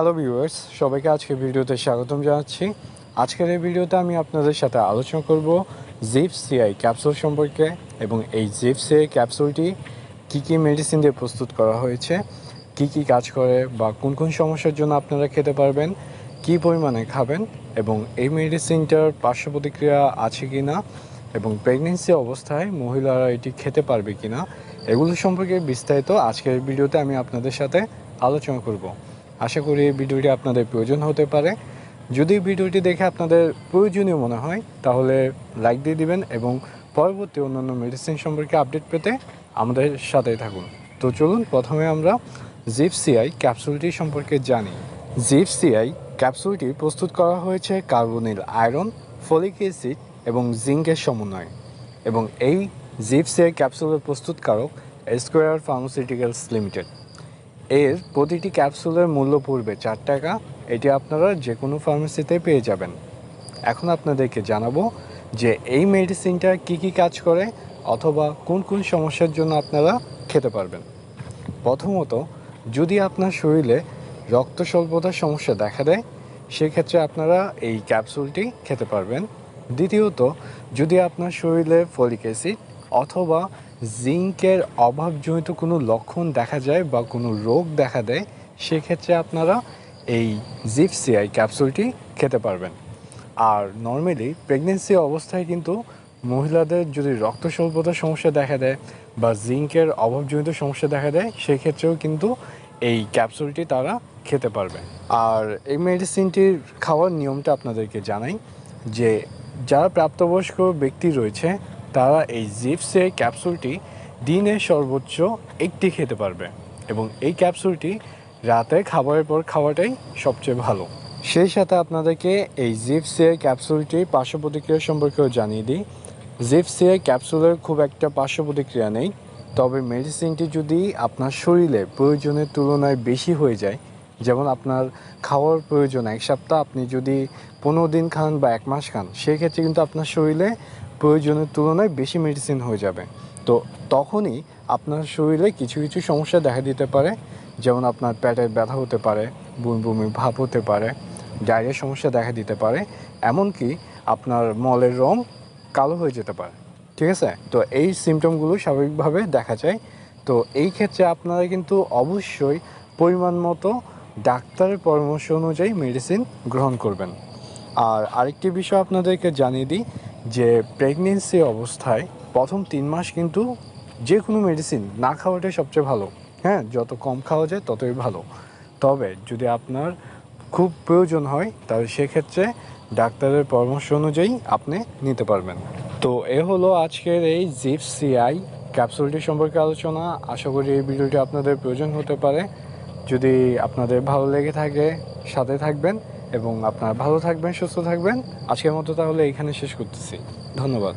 Hello viewers সবাইকে আজকের ভিডিওতে স্বাগতম জানাচ্ছি। আজকের এই ভিডিওতে আমি আপনাদের সাথে আলোচনা করব জিপ সিআই ক্যাপসুল সম্পর্কে এবং এই জিপ সিআই ক্যাপসুলটি কী কী মেডিসিন দিয়ে প্রস্তুত করা হয়েছে, কি কি কাজ করে বা কোন কোন সমস্যার জন্য আপনারা খেতে পারবেন, কী পরিমাণে খাবেন এবং এই মেডিসিনটার পার্শ্ব প্রতিক্রিয়া আছে কি না এবং প্রেগনেন্সি অবস্থায় মহিলারা এটি খেতে পারবে কি না এগুলো সম্পর্কে বিস্তারিত আজকের ভিডিওতে আমি আপনাদের সাথে আলোচনা করব। আশা করি ভিডিওটি আপনাদের প্রয়োজন হতে পারে। যদি ভিডিওটি দেখে আপনাদের প্রয়োজনীয় মনে হয়, তাহলে লাইক দিয়ে দিবেন এবং পরবর্তী অন্যান্য মেডিসিন সম্পর্কে আপডেট পেতে আমাদের সাথেই থাকুন। তো চলুন প্রথমে আমরা জিপসিআই ক্যাপসুলটি সম্পর্কে জানি। জিপসিআই ক্যাপসুলটি প্রস্তুত করা হয়েছে কার্বনিল আয়রন ফলিক অ্যাসিড এবং জিঙ্কের সমন্বয়ে। এবং এই জিপসিআই ক্যাপসুলের প্রস্তুতকারক স্কোয়ার ফার্মাসিউটিক্যালস লিমিটেড এর প্রতিটি ক্যাপসুলের মূল্য পড়বে চার টাকা। এটি আপনারা যে কোনো ফার্মেসিতে পেয়ে যাবেন। এখন আপনাদেরকে জানাব যে এই মেডিসিনটা কি কি কাজ করে অথবা কোন কোন সমস্যার জন্য আপনারা খেতে পারবেন। প্রথমত, যদি আপনার শরীরে রক্ত স্বল্পতার সমস্যা দেখা দেয়, সেক্ষেত্রে আপনারা এই ক্যাপসুলটি খেতে পারবেন। দ্বিতীয়ত, যদি আপনার শরীরে ফলিক অ্যাসিড অথবা জিঙ্কের অভাবজনিত কোনো লক্ষণ দেখা যায় বা কোনো রোগ দেখা দেয়, সেক্ষেত্রে আপনারা এই জিপসিআই ক্যাপসুলটি খেতে পারবেন। আর নর্মালি প্রেগনেন্সি অবস্থায় কিন্তু মহিলাদের যদি রক্ত স্বল্পতার সমস্যা দেখা দেয় বা জিঙ্কের অভাবজনিত সমস্যা দেখা দেয়, সেক্ষেত্রেও কিন্তু এই ক্যাপসুলটি তারা খেতে পারবে। আর এই মেডিসিনটির খাওয়ার নিয়মটা আপনাদেরকে জানাই যে, যারা প্রাপ্তবয়স্ক ব্যক্তি রয়েছে তারা এই জিপসে ক্যাপসুলটি দিনে সর্বোচ্চ একটি খেতে পারবে এবং এই ক্যাপসুলটি রাতে খাবারের পর খাওয়াটাই সবচেয়ে ভালো। সেই সাথে আপনাদেরকে এই জিপসিএ ক্যাপসুলটির পার্শ্ব প্রতিক্রিয়া সম্পর্কেও জানিয়ে দিই। জিপসিএ ক্যাপসুলের খুব একটা পার্শ্ব প্রতিক্রিয়া নেই, তবে মেডিসিনটি যদি আপনার শরীরে প্রয়োজনের তুলনায় বেশি হয়ে যায়, যেমন আপনার খাওয়ার প্রয়োজন এক সপ্তাহ, আপনি যদি পনেরো দিন খান বা এক মাস খান, সেক্ষেত্রে কিন্তু আপনার শরীরে প্রয়োজনের তুলনায় বেশি মেডিসিন হয়ে যাবে। তো তখনই আপনার শরীরে কিছু কিছু সমস্যা দেখা দিতে পারে, যেমন আপনার পেটের ব্যথা হতে পারে, বমি বমি ভাব হতে পারে ডায়রিয়ার সমস্যা দেখা দিতে পারে, এমনকি আপনার মলের রং কালো হয়ে যেতে পারে। ঠিক আছে? তো এই সিমটমগুলো স্বাভাবিকভাবে দেখা যায়। তো এই ক্ষেত্রে আপনারা কিন্তু অবশ্যই পরিমাণ মতো ডাক্তারের পরামর্শ অনুযায়ী মেডিসিন গ্রহণ করবেন। আর আরেকটি বিষয় আপনাদেরকে জানিয়ে দিই যে প্রেগনেন্সি অবস্থায় প্রথম তিন মাস কিন্তু যে কোনো মেডিসিন না খাওয়াটাই সবচেয়ে ভালো। হ্যাঁ যত কম খাওয়া যায় ততই ভালো। তবে যদি আপনার খুব প্রয়োজন হয়, তাহলে সেক্ষেত্রে ডাক্তারের পরামর্শ অনুযায়ী আপনি নিতে পারবেন। তো এ হলো আজকের এই জিপ সিআই ক্যাপসুলটি সম্পর্কে আলোচনা। আশা করি এই ভিডিওটি আপনাদের প্রয়োজন হতে পারে। যদি আপনাদের ভালো লেগে থাকে, সাথে থাকবেন। এবং আপনার ভালো থাকবেন সুস্থ থাকবেন। আজকের মতো তাহলে এখানে শেষ করতেছি। ধন্যবাদ।